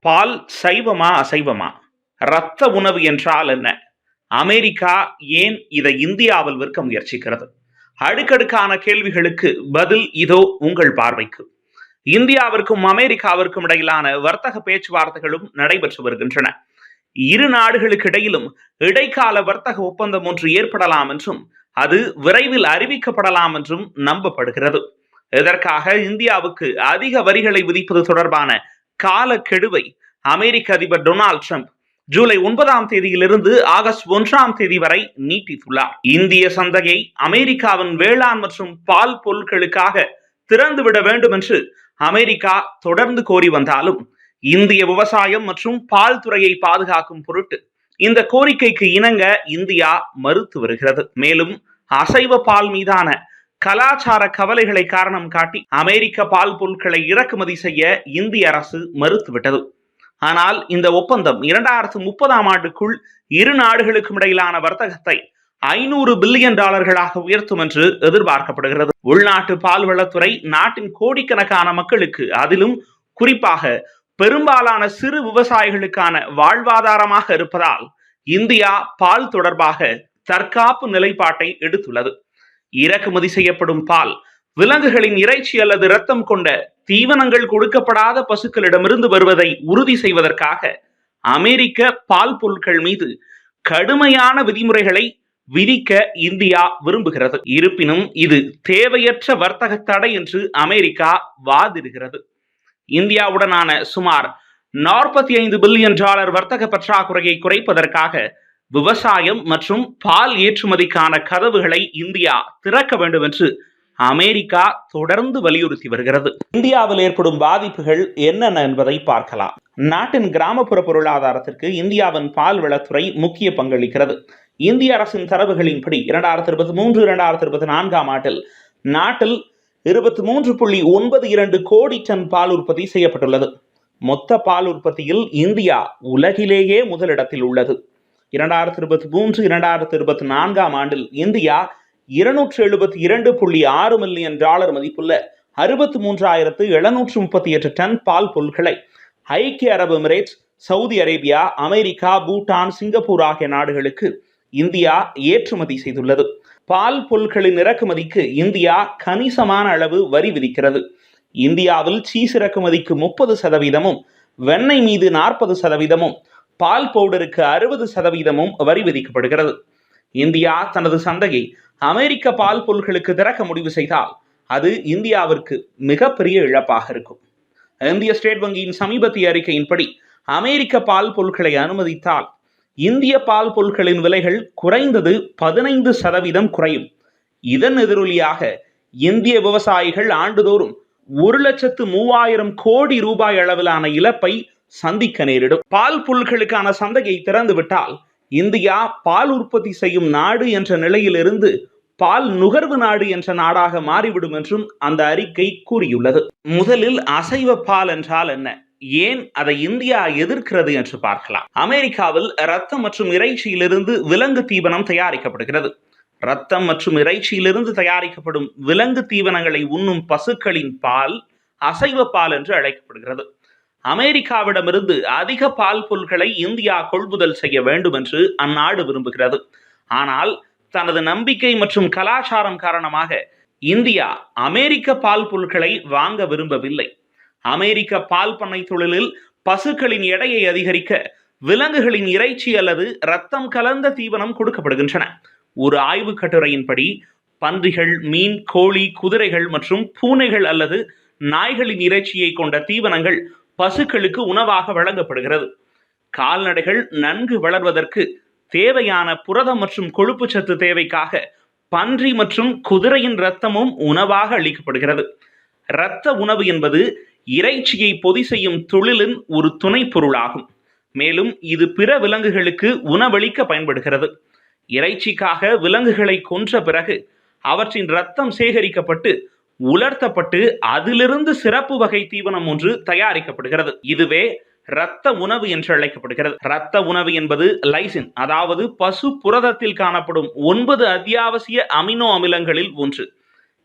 பால் சைவமா அசைவமா? இரத்த உணவு என்றால் என்ன? அமெரிக்கா ஏன் இதை இந்தியாவில் விற்க முயற்சிக்கிறது? அடுக்கடுக்கான கேள்விகளுக்கு பதில் இதோ உங்கள் பார்வைக்கு. இந்தியாவிற்கும் அமெரிக்காவிற்கும் இடையிலான வர்த்தக பேச்சுவார்த்தைகளும் நடைபெற்று வருகின்றன. இரு நாடுகளுக்கு இடையிலும் இடைக்கால வர்த்தக ஒப்பந்தம் ஒன்று ஏற்படலாம் என்றும் அது விரைவில் அறிவிக்கப்படலாம் என்றும் நம்பப்படுகிறது. இதற்காக இந்தியாவுக்கு அதிக வரிகளை விதிப்பது தொடர்பான காலக்கெடுவை அமெரிக்க அதிபர் டொனால்ட் ட்ரம்ப் ஜூலை ஒன்பதாம் தேதியிலிருந்து ஆகஸ்ட் ஒன்றாம் தேதி வரை நீட்டித்துள்ளார். இந்திய சந்தையை அமெரிக்காவின் வேளாண் மற்றும் பால் பொருட்களுக்காக திறந்துவிட வேண்டும் என்று அமெரிக்கா தொடர்ந்து கோரி வந்தாலும் இந்திய விவசாயம் மற்றும் பால் துறையை பாதுகாக்கும் பொருட்டு இந்த கோரிக்கைக்கு இணங்க இந்தியா மறுத்து வருகிறது. மேலும் அசைவ பால் மீதான கலாச்சார கவலைகளை காரணம் காட்டி அமெரிக்க பால் பொருட்களை இறக்குமதி செய்ய இந்திய அரசு மறுத்துவிட்டது. ஆனால் இந்த ஒப்பந்தம் இரண்டாயிரத்து முப்பதாம் ஆண்டுக்குள் இரு நாடுகளுக்கும் இடையிலான வர்த்தகத்தை ஐநூறு பில்லியன் டாலர்களாக உயர்த்தும் என்று எதிர்பார்க்கப்படுகிறது. உள்நாட்டு பால்வளத்துறை நாட்டின் கோடிக்கணக்கான மக்களுக்கு அதிலும் குறிப்பாக பெரும்பாலான சிறு விவசாயிகளுக்கான வாழ்வாதாரமாக இருப்பதால் இந்தியா பால் தொடர்பாக தற்காப்பு நிலைப்பாட்டை எடுத்துள்ளது. இறக்குமதி செய்யப்படும் பால் விலங்குகளின் இறைச்சி அல்லது இரத்தம் கொண்ட தீவனங்கள் கொடுக்கப்படாத பசுக்களிடமிருந்து வருவதை உறுதி செய்வதற்காக அமெரிக்க பால் பொருட்கள் மீது கடுமையான விதிமுறைகளை விதிக்க இந்தியா விரும்புகிறது. இருப்பினும் இது தேவையற்ற வர்த்தக தடை என்று அமெரிக்கா வாதிடுகிறது. இந்தியாவுடனான சுமார் நாற்பத்தி ஐந்து பில்லியன் டாலர் வர்த்தக பற்றாக்குறையை குறைப்பதற்காக விவசாயம் மற்றும் பால் ஏற்றுமதிக்கான கதவுகளை இந்தியா திறக்க வேண்டும் என்று அமெரிக்கா தொடர்ந்து வலியுறுத்தி வருகிறது. இந்தியாவில் ஏற்படும் பாதிப்புகள் என்னென்ன என்பதை பார்க்கலாம். நாட்டின் கிராமப்புற பொருளாதாரத்திற்கு இந்தியாவின் பால் வளத்துறை முக்கிய பங்களிக்கிறது. இந்திய அரசின் தரவுகளின்படி இரண்டாயிரத்தி இருபத்தி மூன்று இரண்டாயிரத்தி இருபத்தி நான்காம் ஆண்டில் நாட்டில் இருபத்தி மூன்று புள்ளி ஒன்பது இரண்டு கோடி டன் பால் உற்பத்தி செய்யப்பட்டுள்ளது. மொத்த பால் உற்பத்தியில் இந்தியா உலகிலேயே முதலிடத்தில் உள்ளது. இரண்டாயிரத்தி இருபத்தி மூன்று இரண்டாயிரத்தி இருபத்தி நான்காம் ஆண்டில் இந்தியா இருநூற்று எழுபத்தி இரண்டு புள்ளி ஆறு மில்லியன் டாலர் மதிப்புள்ள அறுபத்தி மூன்றாயிரத்து எழுநூற்று முப்பத்தி எட்டு டன் பால் பொருட்களை ஐக்கிய அரபு Emirates Saudi Arabia America Bhutan Singapore ஆகிய நாடுகளுக்கு இந்தியா ஏற்றுமதி செய்துள்ளது. பால் பொருட்களின் இறக்குமதிக்கு இந்தியா கணிசமான அளவு வரி விதிக்கிறது. இந்தியாவில் சீஸ் இறக்குமதிக்கு முப்பது சதவீதமும் வெண்ணெய் மீது நாற்பது சதவீதமும் பால் பவுடருக்கு அறுபது சதவீதமும் வரி விதிக்கப்படுகிறது. இந்தியா தனது சந்தையை அமெரிக்க பால் பொருட்களுக்கு திறக்க முடிவு செய்தால் அது இந்தியாவிற்கு மிகப்பெரிய இழப்பாக இருக்கும். இந்திய ஸ்டேட் வங்கியின் சமீபத்திய அறிக்கையின்படி அமெரிக்க பால் பொருட்களை அனுமதித்தால் இந்திய பால் பொருட்களின் விலைகள் குறைந்தது பதினைந்து சதவீதம் குறையும். இதன் எதிரொலியாக இந்திய விவசாயிகள் ஆண்டுதோறும் ஒரு லட்சத்து மூவாயிரம் கோடி ரூபாய் அளவிலான இழப்பை சந்திக்க நேரிடும். பால் பொருட்களுக்கான சந்தையை திறந்துவிட்டால் இந்தியா பால் உற்பத்தி செய்யும் நாடு என்ற நிலையிலிருந்து பால் நுகர்வு நாடு என்ற நாடாக மாறிவிடும் என்றும் அந்த அறிக்கை கூறியுள்ளது. முதலில் அசைவ பால் என்றால் என்ன? ஏன் அதை இந்தியா எதிர்க்கிறது என்று பார்க்கலாம். அமெரிக்காவில் ரத்தம் மற்றும் இறைச்சியிலிருந்து விலங்கு தீவனம் தயாரிக்கப்படுகிறது. ரத்தம் மற்றும் இறைச்சியிலிருந்து தயாரிக்கப்படும் விலங்கு தீவனங்களை உண்ணும் பசுக்களின் பால் அசைவ பால் என்று அழைக்கப்படுகிறது. அமெரிக்காவிடமிருந்து அதிக பால் பொருட்களை இந்தியா கொள்முதல் செய்ய வேண்டும் என்று அந்நாடு விரும்புகிறது. ஆனால் தனது நம்பிக்கை மற்றும் கலாச்சாரம் காரணமாக இந்தியா அமெரிக்க பால் பொருட்களை வாங்க விரும்பவில்லை. அமெரிக்க பால் பண்ணை தொழிலில் பசுக்களின் எடையை அதிகரிக்க விலங்குகளின் இறைச்சி அல்லது ரத்தம் கலந்த தீவனம் கொடுக்கப்படுகின்றன. ஒரு ஆய்வு கட்டுரையின்படி பன்றிகள் மீன் கோழி குதிரைகள் மற்றும் பூனைகள் அல்லது நாய்களின் இறைச்சியை கொண்ட தீவனங்கள் பசுக்களுக்கு உணவாக வழங்கப்படுகிறது. கால்நடைகள் நன்கு வளர்வதற்கு தேவையான புரதம் மற்றும் கொழுப்பு சத்து தேவைக்காக பன்றி மற்றும் குதிரையின் இரத்தமும் உணவாக அளிக்கப்படுகிறது. இரத்த உணவு என்பது இறைச்சியை பொதி செய்யும் தொழிலின் ஒரு துணை பொருளாகும். மேலும் இது பிற விலங்குகளுக்கு உணவளிக்க பயன்படுகிறது. இறைச்சிக்காக விலங்குகளை கொன்ற பிறகு அவற்றின் இரத்தம் சேகரிக்கப்பட்டு உலர்த்தப்பட்டு அதிலிருந்து சிறப்பு வகை தீவனம் ஒன்று தயாரிக்கப்படுகிறது. இதுவே இரத்த உணவு என்று அழைக்கப்படுகிறது. இரத்த உணவு என்பது லைசின் அதாவது பசு புரதத்தில் காணப்படும் ஒன்பது அத்தியாவசிய அமினோ அமிலங்களில் ஒன்று.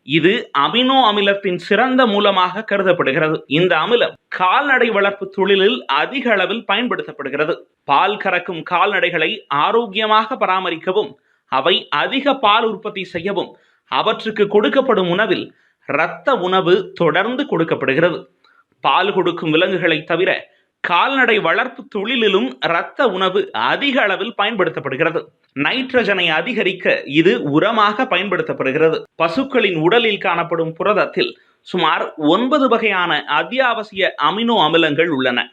இது அமினோ அமிலத்தின் சிறந்த மூலமாக கருதப்படுகிறது. இந்த அமிலம் கால்நடை வளர்ப்பு தொழிலில் அதிக அளவில் பயன்படுத்தப்படுகிறது. பால் கறக்கும் கால்நடைகளை ஆரோக்கியமாக பராமரிக்கவும் அவை அதிக பால் உற்பத்தி செய்யவும் அவற்றுக்கு கொடுக்கப்படும் உணவில் இரத்த உணவு தொடர்ந்து கொடுக்கப்படுகிறது. பால் கொடுக்கும் விலங்குகளை தவிர கால்நடை வளர்ப்பு தொழிலிலும் இரத்த உணவு அதிக அளவில் பயன்படுத்தப்படுகிறது. நைட்ரஜனை அதிகரிக்க இது உரமாக பயன்படுத்தப்படுகிறது. பசுக்களின் உடலில் காணப்படும் புரதத்தில் சுமார் ஒன்பது வகையான அத்தியாவசிய அமினோ அமிலங்கள் உள்ளன.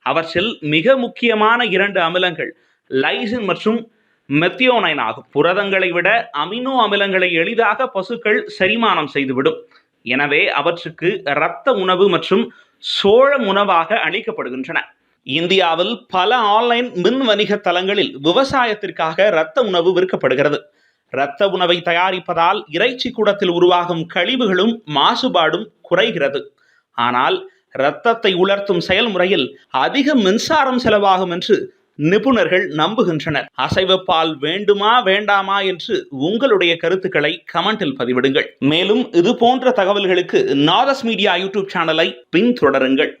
அவற்றில் மிக முக்கியமான இரண்டு அமிலங்கள் லைசின் மற்றும் மெத்தியோனைன் ஆகும் புரதங்களை விட அமினோ அமிலங்களை எளிதாக பசுக்கள் செரிமானம் செய்துவிடும். எனவே அவற்றுக்கு இரத்த உணவு மற்றும் சோழம் உணவாக அளிக்கப்படுகின்றன. இந்தியாவில் பல ஆன்லைன் மின் வணிக தளங்களில் விவசாயத்திற்காக இரத்த உணவு விற்கப்படுகிறது. இரத்த உணவை தயாரிப்பதால் இறைச்சி கூடத்தில் உருவாகும் கழிவுகளும் மாசுபாடும் குறைகிறது. ஆனால் இரத்தத்தை உலர்த்தும் செயல்முறையில் அதிக மின்சாரம் செலவாகும் என்று நிபுணர்கள் நம்புகின்றனர். அசைவ பால் வேண்டுமா வேண்டாமா என்று உங்களுடைய கருத்துக்களை கமெண்டில் பதிவிடுங்கள். மேலும் இது போன்ற தகவல்களுக்கு நாதஸ் மீடியா யூடியூப் சேனலை பின்தொடருங்கள்.